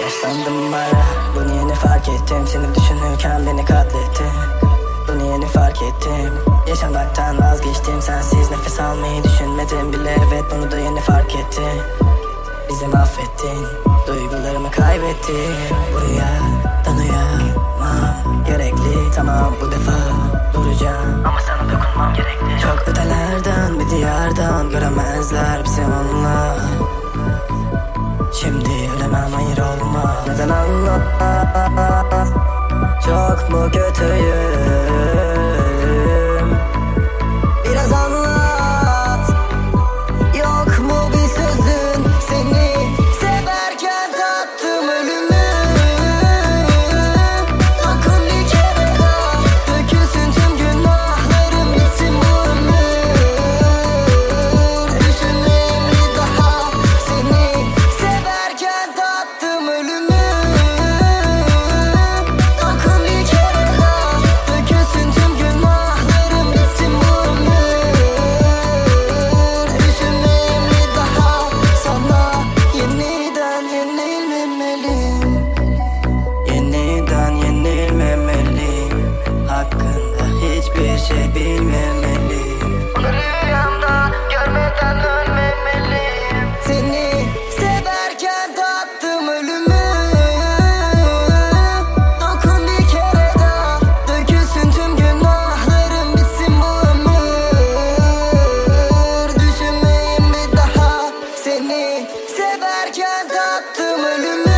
Yaşlandım baya Bunu yeni fark ettim. Seni düşünürken beni katlettin. Bunu yeni fark ettim. Yaşamaktan vazgeçtim. Sensiz nefes almayı düşünmedim bile. Evet bunu da yeni fark ettim Bizi mahvettin. Duygularımı kaybettim Buraya dalayamam Gerekli. Tamam bu defa Duracağım. Ama sana dokunmam gerekli Çok ötelerden bir diyardan Göremezler bizi onlar Şimdi ölemem hayır olma. Neden anlamaz Çok mu kötüyüm Giderken tattım ölümü